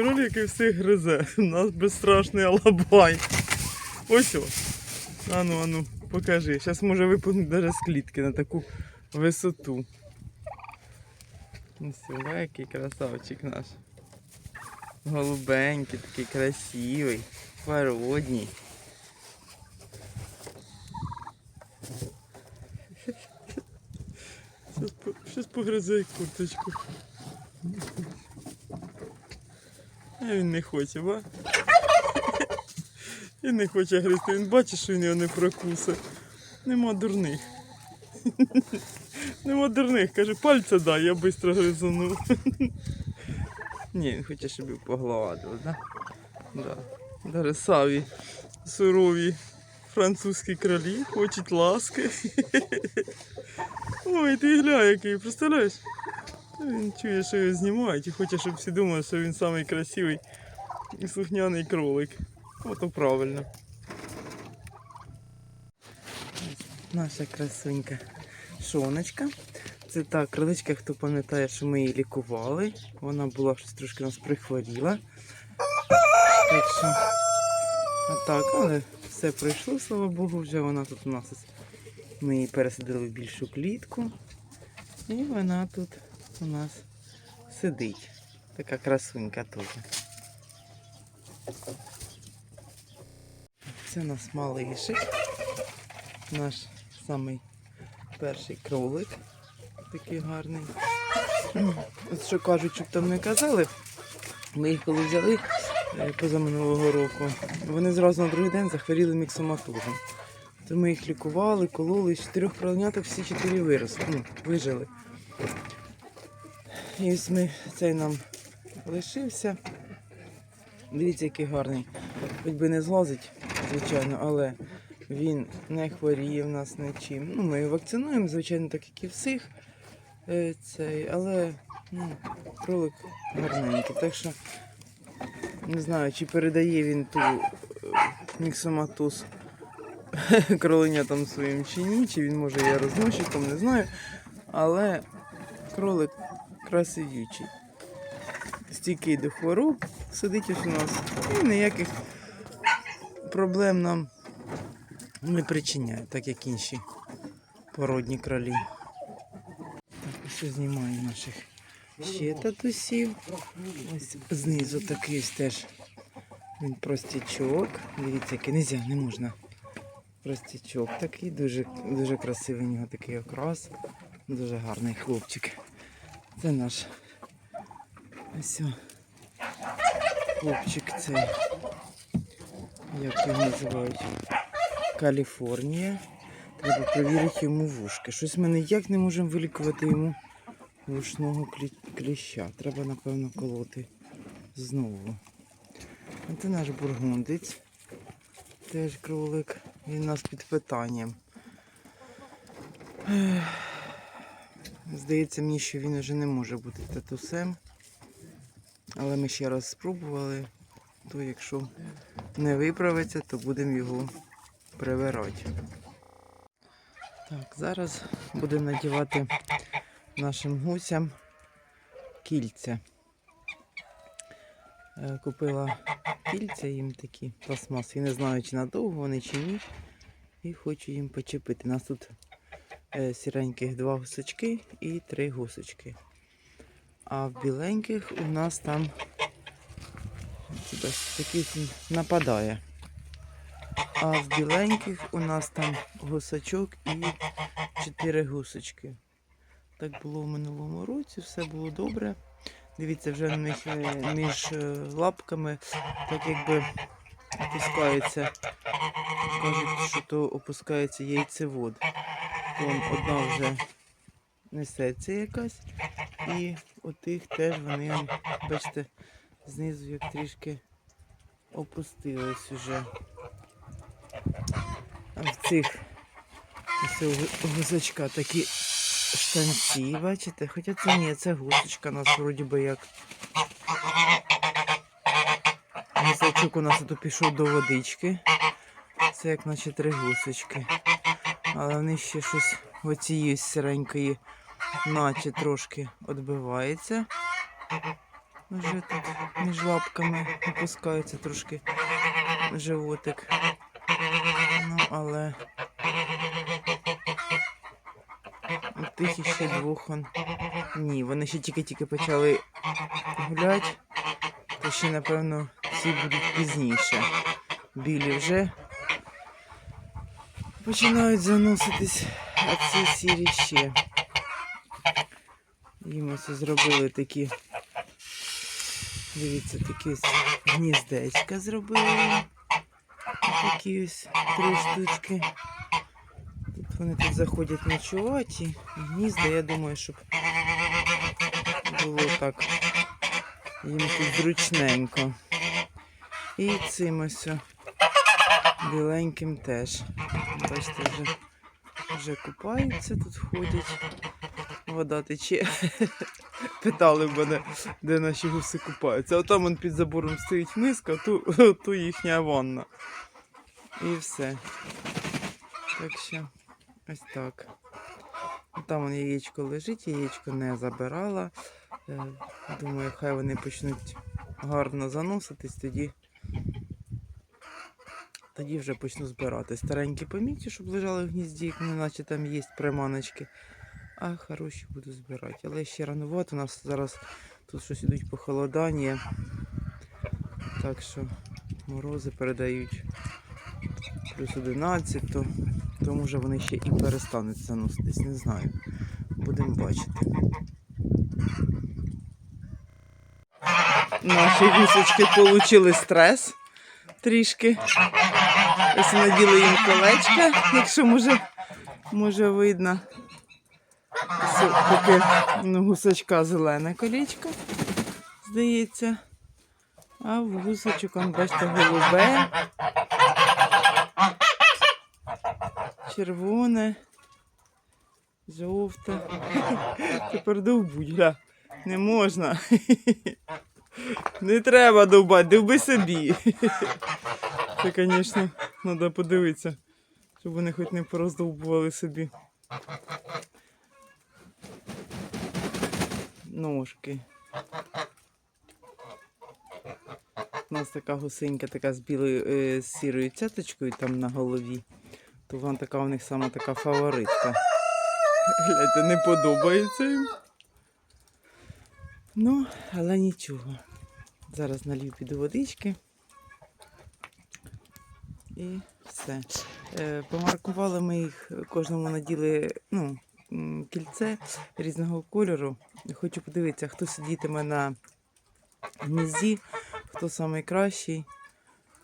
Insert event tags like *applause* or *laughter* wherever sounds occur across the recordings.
кролик і всіх гризе. У нас безстрашний алабай. Ось о. Ану, ану, покажи. Зараз може випадуть навіть з клітки на таку висоту. Ось о, який красавчик наш. Голубенький, такий красивий, породній. Щас погризе курточку. А він не хоче, ба? *laughs* Він не хоче гризти. Він бачить, що він його не прокусе. Нема дурних. *laughs* Нема дурних. Каже, пальця дай, я швидко гризану. *laughs* Ні, він хоче, щоб його погладили, да? Да. Даже сурові французькі кролі хочуть ласки. Ой, ти гля який, представляєш? Він чує, що його знімають і хоче, щоб всі думали, що він самий красивий і слухняний кролик. Ото правильно. Наша красунька шоночка. Це та криличка, хто пам'ятає, що ми її лікували. Вона була щось трошки нас прихворіла. Так що, а так, але все пройшло, слава Богу, вже вона тут у нас. Ми її пересадили в більшу клітку. І вона тут у нас сидить. Така красунька тут. Це у нас малишик. Наш самий перший кролик. Такий гарний. От що кажуть, щоб там не казали. Ми їх коли взяли е, позаминулого року, вони зразу на другий день захворіли міксоматозом. То ми їх лікували, кололи, з чотирьох кроленяток всі чотири виросли, ну, вижили. І ось ми цей нам лишився. Дивіться, який гарний. Хоч би не злазить, звичайно, але він не хворіє в нас нічим. Ну, ми його вакцинуємо, звичайно, так як і всіх. Е, Цей, але ну, кролик гарненький. Так що не знаю, чи передає він ту е, міксоматоз *laughs* кроленятам своїм чи ні, чи він може є розносчиком, не знаю. Але кролик красивючий. Стійкий до хвороб, сидить ось у нас і ніяких проблем нам не причиняє, так як інші породні кролі. Так, ось знімаю наших ще татусів. Ось знизу такий ось теж він простячок. Дивіться, який нельзя, не можна. Простячок такий, дуже, дуже красивий у нього такий окрас. Дуже гарний хлопчик. Це наш ось хлопчик цей. Як його називають? Каліфорнія. Треба перевірити йому вушки. Щось ми ніяк не можемо вилікувати йому вушного кліща. Треба, напевно, колоти знову. А Це наш бургундець. Теж кролик. Він нас під питанням. Здається мені, що він вже не може бути татусем. Але ми ще раз спробували. То якщо не виправиться, то будемо його привирати. Так, зараз будемо надівати нашим гусям кільця. Е, Купила кільця їм такі пластмасові. Не знаю, чи надовго вони чи ні. І хочу їм почепити. Нас тут сіреньких два гусочки і три гусочки. А в біленьких у нас там такий нападає. А в біленьких у нас там гусачок і чотири гусочки. Так було в минулому році, все було добре. Дивіться, вже е, між е, лапками так якби опускається. Кажуть, що то опускається яйцевод. Вон одна вже несеться якась. І отих теж вони, бачите, знизу як трішки опустились уже. А в цих ось такі штанці, бачите? Хоча це ні, це гусочка у нас вроді би як. Гусачок у нас тут пішов до водички. Це як наче три гусочки. Але вони ще щось оцієї сиренької, наче трошки відбивається. Вже тут між лапками опускається трошки животик. Ну, але у тих іще двох он. Ні, вони ще тільки-тільки почали гуляти, то ще, напевно, ці будуть пізніше. Білі вже починають заноситись, а ці сірі ще. Їм ось зробили такі. Дивіться, такі гніздечка зробили. Такі ось три штучки. Тут вони тут заходять ночувати. І гнізда, я думаю, щоб було так їм тут зручненько. І цим ось біленьким теж. Бачите, вже, вже купаються, тут ходять. Вода тече. *laughs* Питали мене, де наші гуси купаються. А там під забором стоїть миска, ту, *laughs* ту їхня ванна. І все. Так що ось так. Там вон яєчко лежить, яєчко не забирала. Е, Думаю, хай вони почнуть гарно заноситись, тоді, тоді вже почну збирати. Старенькі помітки, щоб лежали в гнізді, як наче там є приманочки. А хороші буду збирати. Але ще ранувато. У нас зараз тут щось ідуть похолодання. Так що морози передають плюс 11, то, то може вони ще і перестануть заноситись, не знаю. Будемо бачити. Наші гусочки отримали стрес трішки. Ось наділи їм колечка, якщо може, може видно. Це таке ну, гусачка зелене колечко, здається. А в гусочок, бачите, голубе. Червоне, жовте. Тепер довбуть, гля. Не можна. Не треба довбати, довби собі. Це, звісно, треба подивитися, щоб вони хоч не пороздовбували собі. Ножки. У нас така гусенька, така з білою е, з сірою цяточкою там на голові. То вона така у них сама така фаворитка. Гляньте, не подобається їм. Ну, але нічого. Зараз налью піду водички. І все. Е, помаркували ми їх, кожному наділи ну, кільце різного кольору. Хочу подивитися, хто сидітиме на гнізді, хто найкращий.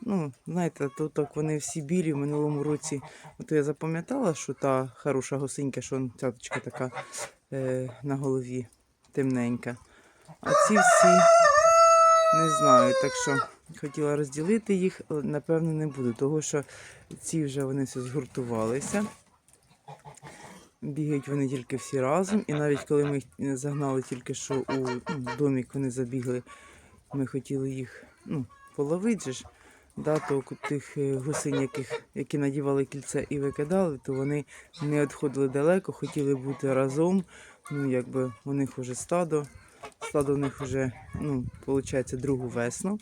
Ну, знаєте, то так вони всі білі в минулому році. От я запам'ятала, що та хороша гусинька, що цяточка така е, на голові темненька. А ці всі не знаю. Так що хотіла розділити їх, але напевно не буду, тому що ці вже вони все згуртувалися. Бігають вони тільки всі разом. І навіть коли ми їх загнали тільки що у ну, домик, вони забігли, ми хотіли їх ну, половити ж. Да, тих е, гусинь, яких, які надівали кільце і викидали, то вони не відходили далеко, хотіли бути разом. Ну, якби у них вже стадо. Стадо у них вже, ну, виходить, другу весну.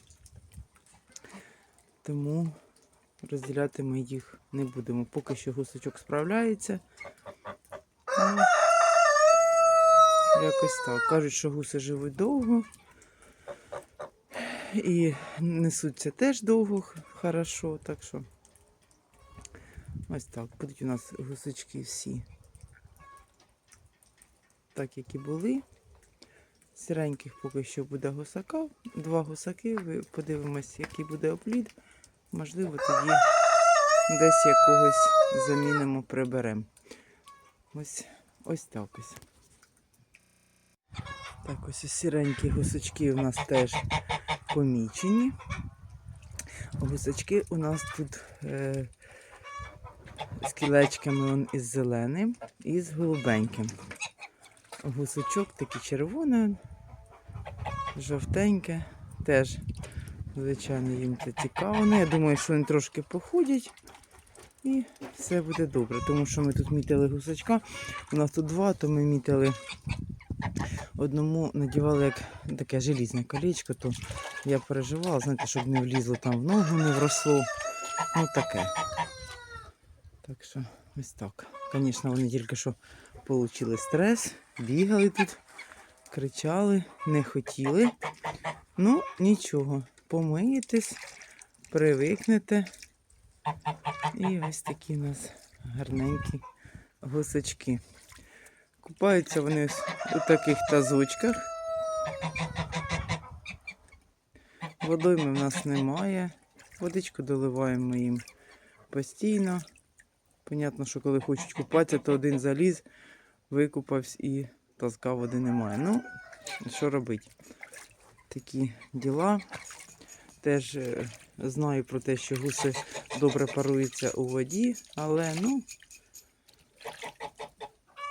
Тому розділяти ми їх не будемо. Поки що гусочок справляється. Ну, якось так. Кажуть, що гуси живуть довго. І несуться теж довго, хорошо, так що ось так. Будуть у нас гусочки всі. Так, як і були. Сіреньких поки що буде гусака. Два гусаки. Подивимось, який буде оплід. Можливо, тоді десь якогось замінимо, приберемо. Ось, ось так ось. Так, ось сіренькі гусачки у нас теж помічені. Гусачки у нас тут е, з кілечками он із зеленим і з голубеньким. Гусачок такий червоний, жовтеньке. Теж, звичайно, їм це цікаво. Ну, я думаю, що вони трошки походять і все буде добре. Тому що ми тут мітили гусачка. У нас тут два, то ми мітили Одному надівали як таке желізне колечко, то я переживала, знаєте, щоб не влізло там в ногу, не вросло. Ну таке. Так що ось так. Звісно, вони тільки що отримали стрес, бігали тут, кричали, не хотіли. Ну, нічого, помиєтесь, привикнете. І ось такі у нас гарненькі гусачки. Купаються вони у таких тазочках. Водойми в нас немає. Водичку доливаємо їм постійно. Понятно, що коли хочуть купатися, то один заліз, викупався і тазка води немає. Ну, що робити? Такі діла. Теж е, знаю про те, що гуси добре паруються у воді, але ну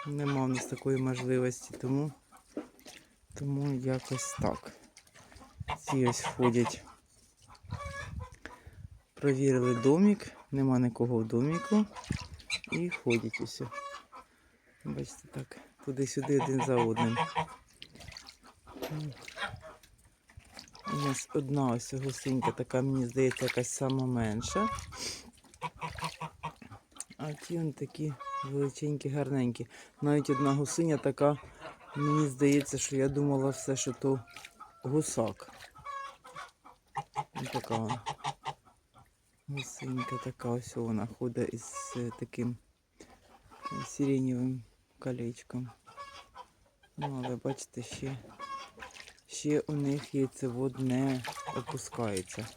нема в нас такої можливості, тому, тому якось так. Ці ось ходять. Провірили домик, нема нікого в доміку. І ходять усе. Бачите, так, туди-сюди один за одним. У нас одна ось гусинька така, мені здається, якась сама менша. А ті он такі величенькі, гарненькі. Навіть одна гусиня така, мені здається, що я думала все, що то гусак. Ось така вона. Така, ось вона ходить із е, таким е, сиренєвим колечком. Ну, але бачите, ще, ще у них яйцевод не опускається.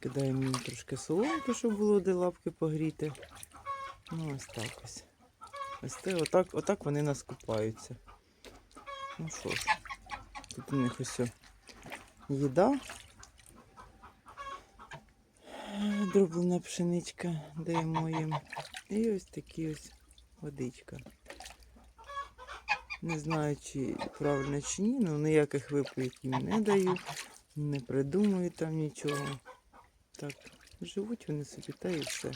Кидаємо їм трошки соломки, щоб було де лапки погріти. Ну, ось так ось. Ось те, отак, отак вони нас купаються. Ну що ж, тут у них ось їда. Дроблена пшеничка даємо їм. І ось такі ось водичка. Не знаю, чи правильно чи ні, але ніяких випоїв їм не даю, не придумую там нічого. Так, живуть вони собі та і все.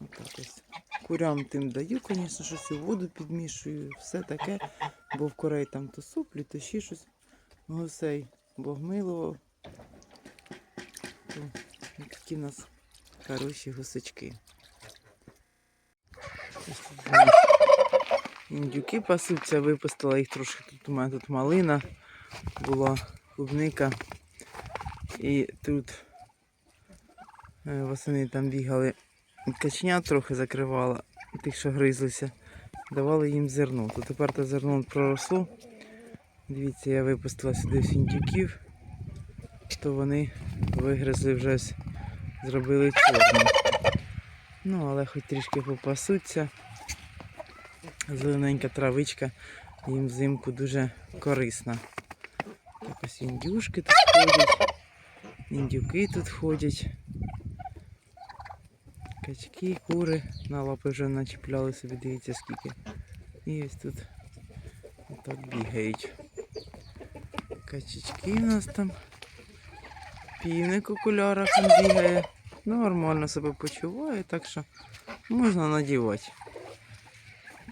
Отак ось. Курям тим даю, звісно, щось у воду підмішую, все таке, бо в корей там то соплі, то ще щось. Гусей Бог милував. Такі в нас хороші гусачки. Ось тут в мене Індюки пасуться, випустила їх трошки. Тут у мене тут малина була, клубника. І тут е, восени там бігали качня трохи закривала, тих, що гризлися. Давали їм зерно. То тепер те зерно проросло. Дивіться, я випустила сюди індюків, то вони вигризли вже зробили чорним. Ну, але хоч трішки попасуться. Зелененька травичка їм взимку дуже корисна. Так ось індюшки тут ходять, індюки тут ходять. Качки, кури на лапи вже начіпляли собі, дивіться скільки. І ось тут отак бігають. Качечки у нас там. Півник у окулярах бігає. Нормально себе почуває, так що можна надівати.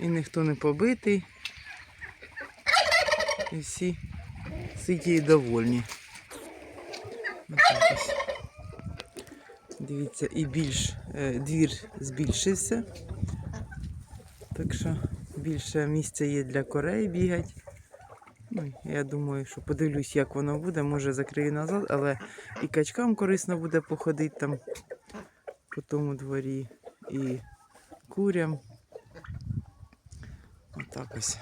І ніхто не побитий. І всі ситі і довольні. Дивіться, і більш е, двір збільшився. Так що більше місця є для корей бігати. Ну, я думаю, що подивлюсь, як воно буде. Може закрию назад, але і качкам корисно буде походити там по тому дворі, і курям. Отак ось.